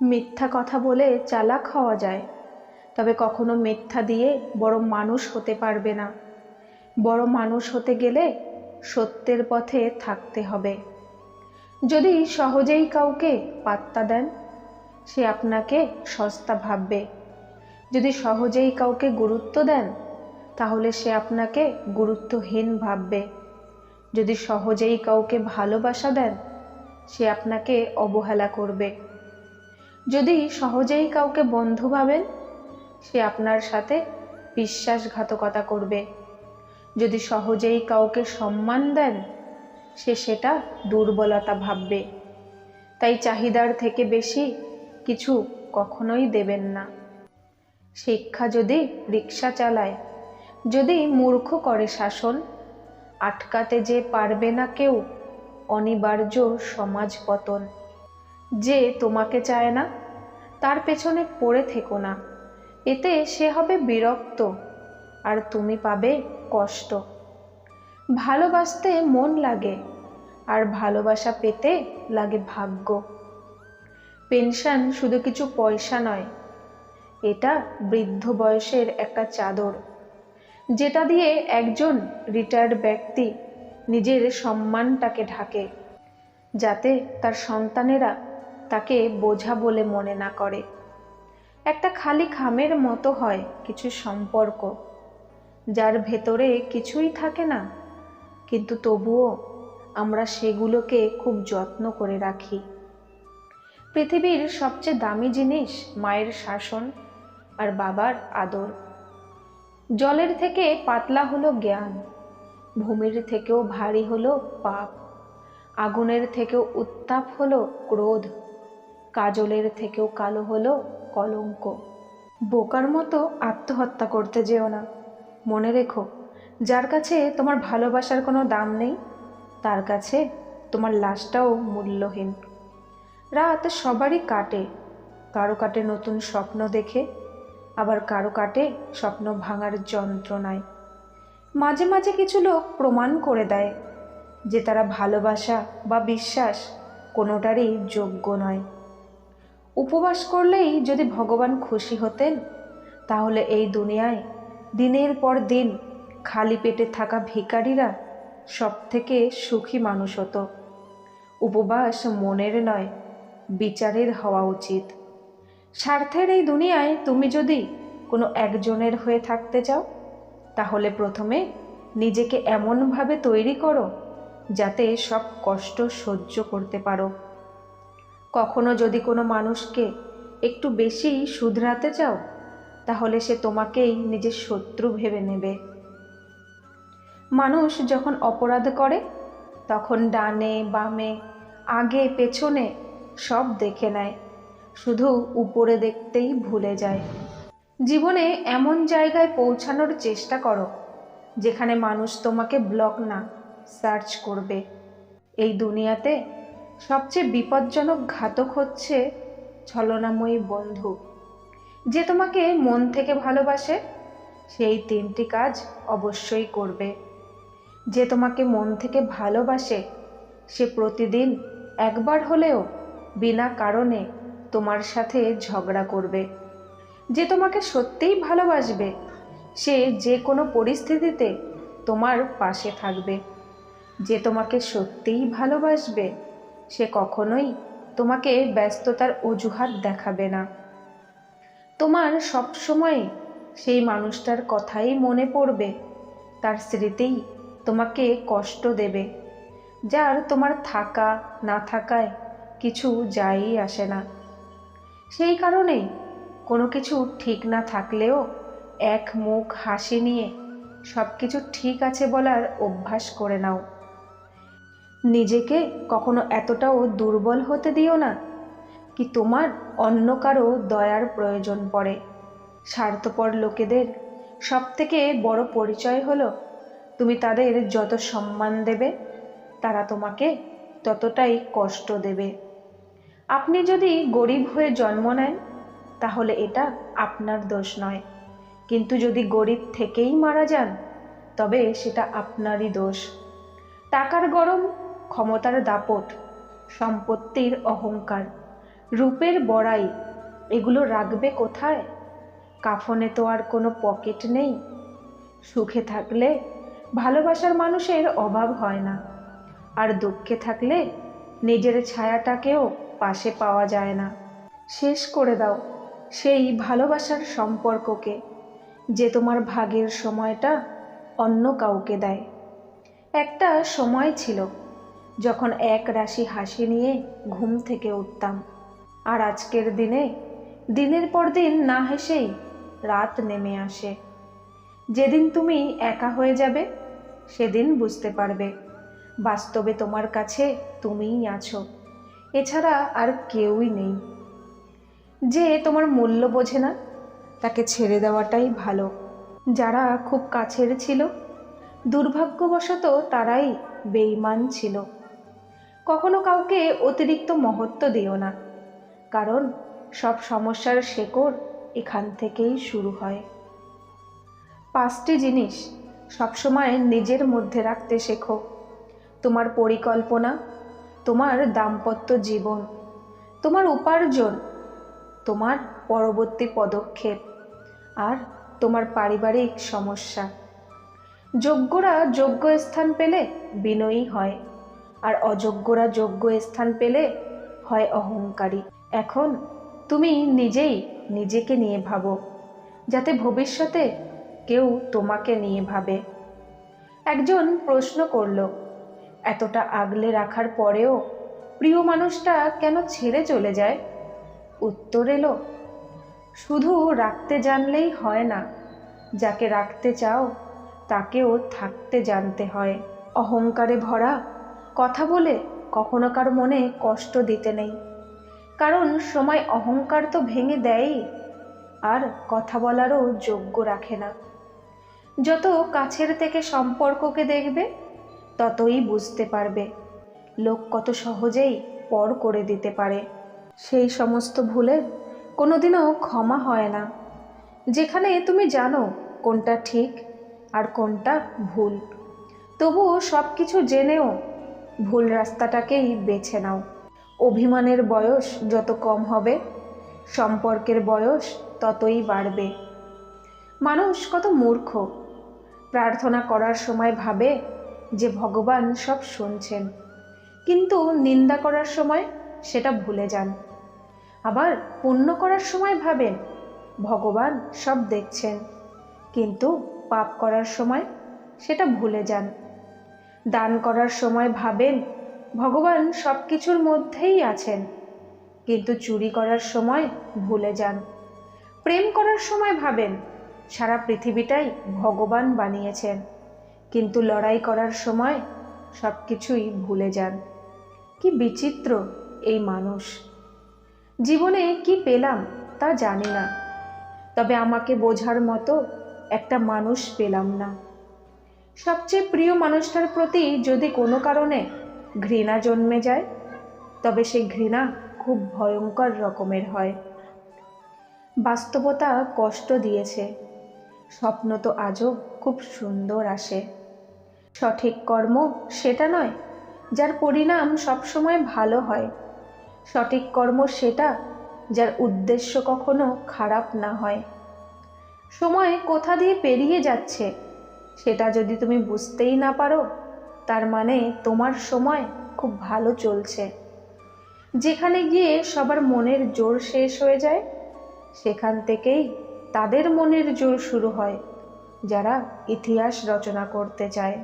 মিথ্যা কথা বলে চালাক হওয়া যায়। তবে কখনো মিথ্যা দিয়ে বড় মানুষ হতে পারবে না। বড় মানুষ হতে গেলে সত্যের পথে থাকতে হবে। যদি সহজেই কাউকে পাত্তা দেন, সে আপনাকে সস্তা ভাববে। যদি সহজেই কাউকে গুরুত্ব দেন, তাহলে সে আপনাকে গুরুত্বহীন ভাববে। যদি সহজেই কাউকে ভালোবাসা দেন, সে আপনাকে অবহেলা করবে। যদি সহজেই কাউকে বন্ধু ভাবেন, সে আপনার সাথে বিশ্বাসঘাতকতা করবে। যদি সহজেই কাউকে সম্মান দেন, সে সেটা দুর্বলতা ভাববে। তাই চাহিদার থেকে বেশি কিছু কখনোই দেবেন না। শিক্ষা যদি রিক্সা চালায়, যদি মূর্খ করে শাসন, আটকাতে যে পারবে না কেউ, অনিবার্য সমাজ পতন যে তোমাকে চায় না তার পেছনে পড়ে থেকো না। এতে সে হবে বিরক্ত, আর তুমি পাবে কষ্ট। ভালোবাসতে মন লাগে, আর ভালোবাসা পেতে লাগে ভাগ্য। পেনশন শুধু কিছু পয়সা নয়, এটা বৃদ্ধ বয়সের একটা চাদর, যেটা দিয়ে একজন রিটায়ার্ড ব্যক্তি নিজের সম্মানটাকে ঢাকে, যাতে তার সন্তানেরা তাকে বোঝা বলে মনে না করে। একটা খালি খামের মতো হয় কিছু সম্পর্ক, যার ভেতরে কিছুই থাকে না। কিন্তু তবুও আমরা সেগুলোকে খুব যত্ন করে রাখি। পৃথিবীর সবচেয়ে দামি জিনিস মায়ের শাসন আর বাবার আদর। জলের থেকে পাতলা হলো জ্ঞান, ভূমির থেকেও ভারী হলো পাপ, আগুনের থেকেও উত্তাপ হলো ক্রোধ। কাজলের থেকেও কালো হলো কলঙ্ক। বোকার মতো আত্মহত্যা করতে যেও না। মনে রেখো, যার কাছে তোমার ভালোবাসার কোনো দাম নেই, তার কাছে তোমার লাশটাও মূল্যহীন। রাত সবারই কাটে, কারও কাটে নতুন স্বপ্ন দেখে, আবার কারও কাটে স্বপ্ন ভাঙার যন্ত্রণায়। মাঝে মাঝে কিছু লোক প্রমাণ করে দেয় যে তারা ভালোবাসা বা বিশ্বাস কোনোটারই যোগ্য নয়। উপবাস করলেই যদি ভগবান খুশি হতেন, তাহলে এই দুনিয়ায় দিনের পর দিন খালি পেটে থাকা ভিখারিরা সব থেকে সুখী মানুষ হতো। উপবাস মনের নয়, বিচারের হওয়া উচিত। স্বার্থের এই দুনিয়ায় তুমি যদি কোনো একজনের হয়ে থাকতে চাও, তাহলে প্রথমে নিজেকে এমনভাবে তৈরি করো, যাতে সব কষ্ট সহ্য করতে পারো। কখনো যদি কোনো মানুষকে একটু বেশি শুধরাতে চাও, তাহলে সে তোমাকেই নিজের শত্রু ভেবে নেবে। মানুষ যখন অপরাধ করে, তখন ডানে, বামে, আগে, পেছনে সব দেখে নেয়, শুধু উপরে দেখতেই ভুলে যায়। জীবনে এমন জায়গায় পৌঁছানোর চেষ্টা করো, যেখানে মানুষ তোমাকে ব্লক না সার্চ করবে। এই দুনিয়াতে সবচেয়ে বিপজ্জনক ঘাতক হচ্ছে ছলনাময়ী বন্ধু। যে তোমাকে মন থেকে ভালোবাসে, সেই তিনটি কাজ অবশ্যই করবে। যে তোমাকে মন থেকে ভালোবাসে, সে প্রতিদিন একবার হলেও বিনা কারণে তোমার সাথে ঝগড়া করবে। যে তোমাকে সত্যিই ভালোবাসবে, সে যে কোনো পরিস্থিতিতে তোমার পাশে থাকবে। যে তোমাকে সত্যিই ভালোবাসবে সে কখনোই তোমাকে ব্যস্ততার অজুহাত দেখাবে না। তোমার সব সময় সেই মানুষটার কথাই মনে পড়বে। তার স্মৃতিই তোমাকে কষ্ট দেবে, যার তোমার থাকা, না থাকায় কিছু যায়ই আসে না। সেই কারণেই কোনো কিছু ঠিক না থাকলেও এক মুখ হাসি নিয়ে সব কিছু ঠিক আছে বলার অভ্যাস করে নাও। নিজেকে কখনো এতটাও দুর্বল হতে দিও না কি তোমার অন্য কারও দয়ার প্রয়োজন পড়ে। স্বার্থপর লোকেদের সবথেকে বড় পরিচয় হলো, তুমি তাদের যত সম্মান দেবে, তারা তোমাকে ততটাই কষ্ট দেবে। আপনি যদি গরিব হয়ে জন্ম নেন, তাহলে এটা আপনার দোষ নয়। কিন্তু যদি গরিব থেকেই মারা যান, তবে সেটা আপনারই দোষ। টাকার গরম ক্ষমতার দাপট, সম্পত্তির অহংকার। রূপের বড়াই, এগুলো রাখবে কোথায়? কাফনে তো আর কোনো পকেট নেই। সুখে থাকলে ভালোবাসার মানুষের অভাব হয় না। আর দুঃখে থাকলে নিজের ছায়াটাকেও পাশে পাওয়া যায় না। শেষ করে দাও সেই ভালোবাসার সম্পর্ককে, যে তোমার ভাগের সময়টা অন্য কাউকে দেয়। একটা সময় ছিল যখন এক রাশি হাসি নিয়ে ঘুম থেকে উঠতাম। আর আজকের দিনে, দিনের পর দিন না হেসেই রাত নেমে আসে। যেদিন তুমি একা হয়ে যাবে, সেদিন বুঝতে পারবে। বাস্তবে তোমার কাছে তুমিই আছো। এছাড়া আর কেউই নেই। যে তোমার মূল্য বোঝে না, তাকে ছেড়ে দেওয়াটাই ভালো। যারা খুব কাছের ছিল, দুর্ভাগ্যবশত তারাই বেইমান ছিল। কখনো কাউকে অতিরিক্ত মহত্ব দিও না। কারণ সব সমস্যার শেকড় এখান থেকেই শুরু হয়। পাঁচটি জিনিস সবসময় নিজের মধ্যে রাখতে শেখো। তোমার পরিকল্পনা, তোমার দাম্পত্য জীবন, তোমার উপার্জন, তোমার পরবর্তী পদক্ষেপ, আর তোমার পারিবারিক সমস্যা। যোগ্যরা যোগ্য স্থান পেলে বিনয়ী হয়। আর অযোগ্যরা যোগ্য স্থান পেলে হয় অহংকারী। এখন তুমি নিজেই নিজেকে নিয়ে ভাবো, যাতে ভবিষ্যতে কেউ তোমাকে নিয়ে ভাবে। একজন প্রশ্ন করল, এতটা আগলে রাখার পরেও প্রিয় মানুষটা কেন ছেড়ে চলে যায়? উত্তর এলো, শুধু রাখতে জানলেই হয় না, যাকে রাখতে চাও তাকেও থাকতে জানতে হয়। অহংকারে ভরা কথা বলে কখনো কার মনে কষ্ট দিতে নেই। কারণ সময় অহংকার তো ভেঙে দেয়ই, আর কথা বলারও যোগ্য রাখে না। যত কাছের থেকে সম্পর্ককে দেখবে, ততই বুঝতে পারবে। লোক কত সহজেই পর করে দিতে পারে। সেই সমস্ত ভুলের কোনোদিনও ক্ষমা হয় না। যেখানে তুমি জানো কোনটা ঠিক আর কোনটা ভুল, তবুও সব কিছু জেনেও ভুল রাস্তাটাকেই বেছে নাও। অভিমানের বয়স যত কম হবে, সম্পর্কের বয়স ততই বাড়বে। মানুষ কত মূর্খ। প্রার্থনা করার সময় ভাবে যে ভগবান সব শুনছেন। কিন্তু নিন্দা করার সময় সেটা ভুলে যান। আবার পুণ্য করার সময় ভাবেন, ভগবান সব দেখছেন। কিন্তু পাপ করার সময় সেটা ভুলে যান। দান করার সময় ভাবেন, ভগবান সব কিছুর মধ্যেই আছেন। কিন্তু চুরি করার সময় ভুলে যান। প্রেম করার সময় ভাবেন, সারা পৃথিবীটাই ভগবান বানিয়েছেন। কিন্তু লড়াই করার সময় সব কিছুই ভুলে যান। কি বিচিত্র এই মানুষ! জীবনে কি পেলাম তা জানি না, তবে আমাকে বোঝার মতো একটা মানুষ পেলাম না। সবচেয়ে প্রিয় মানুষটার প্রতি যদি কোনো কারণে ঘৃণা জন্মে যায়, তবে সেই ঘৃণা খুব ভয়ঙ্কর রকমের হয়। বাস্তবতা কষ্ট দিয়েছে। স্বপ্ন তো আজও খুব সুন্দর আসে। সঠিক কর্ম সেটা নয়, যার পরিণাম সবসময় ভালো হয়। সঠিক কর্ম সেটা, যার উদ্দেশ্য কখনো খারাপ না হয়। সময় কোথা দিয়ে পেরিয়ে যাচ্ছে? সেটা যদি তুমি বুঝতেই না পারো, তার মানে তোমার সময় খুব ভালো চলছে। যেখানে গিয়ে সবার মনের জোর শেষ হয়ে যায়, সেখান থেকেই তাদের মনের জোর শুরু হয়, যারা ইতিহাস রচনা করতে চায়।